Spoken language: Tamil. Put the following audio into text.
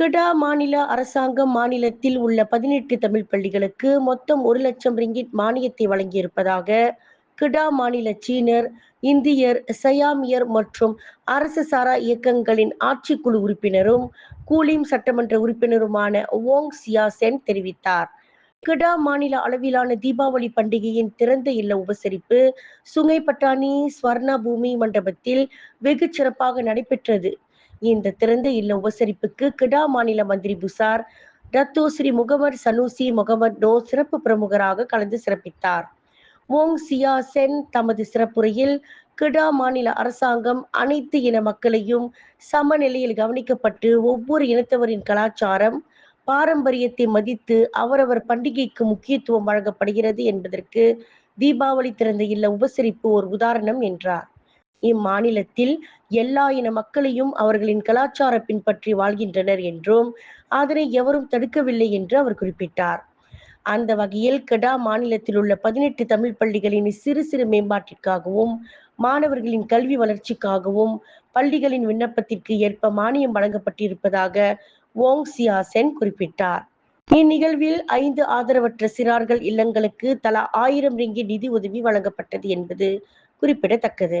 கெடா மாநில அரசாங்கம் மாநிலத்தில் உள்ள பதினெட்டு தமிழ் பள்ளிகளுக்கு மொத்தம் ஒரு லட்சம் ரிங்கிட் மானியத்தை வழங்கியிருப்பதாக கிடா மாநில சீனர் இந்தியர் சயாமியர் மற்றும் அரசு சாரா இயக்கங்களின் ஆட்சிக்குழு உறுப்பினரும் கூலிம் சட்டமன்ற உறுப்பினருமான ஓங் சியா சென் தெரிவித்தார். கிடா மாநில அளவிலான தீபாவளி பண்டிகையின் திறந்த இல்ல உபசரிப்பு சுங்கை பட்டாணி ஸ்வர்ணா பூமி மண்டபத்தில் வெகு சிறப்பாக நடைபெற்றது. இந்த திறந்த இல்ல உபசரிப்புக்கு கிடா மாநில மந்திரி புசார் Dato Seri Muhammad Sanusi Muhammad Nor சிறப்பு பிரமுகராக கலந்து சிறப்பித்தார். ஓங் சியா சென் தமது சிறப்புரையில் கிடா மாநில அரசாங்கம் அனைத்து இன மக்களையும் சமநிலையில் கவனிக்கப்பட்டு ஒவ்வொரு இனத்தவரின் கலாச்சாரம் பாரம்பரியத்தை மதித்து அவரவர் பண்டிகைக்கு முக்கியத்துவம் வழங்கப்படுகிறது என்பதற்கு தீபாவளி திறந்த இல்ல உபசரிப்பு ஒரு உதாரணம் என்றார். இம்மாநிலத்தில் எல்லா இன மக்களையும் அவர்களின் கலாச்சார பின்பற்றி வாழ்கின்றனர் என்றும் அதனை எவரும் தடுக்கவில்லை என்று அவர் குறிப்பிட்டார். அந்த வகையில் கெடா மாநிலத்தில் உள்ள பதினெட்டு தமிழ் பள்ளிகளின் சிறு சிறு மேம்பாட்டிற்காகவும் மாணவர்களின் கல்வி வளர்ச்சிக்காகவும் பள்ளிகளின் விண்ணப்பத்திற்கு ஏற்ப மானியம் வழங்கப்பட்டிருப்பதாக ஓங் சியா சென் குறிப்பிட்டார். இந்நிகழ்வில் ஐந்து ஆதரவற்ற சிறார்கள் இல்லங்களுக்கு தலா ஆயிரம் ரிங்கி நிதி உதவி வழங்கப்பட்டது என்பது குறிப்பிடத்தக்கது.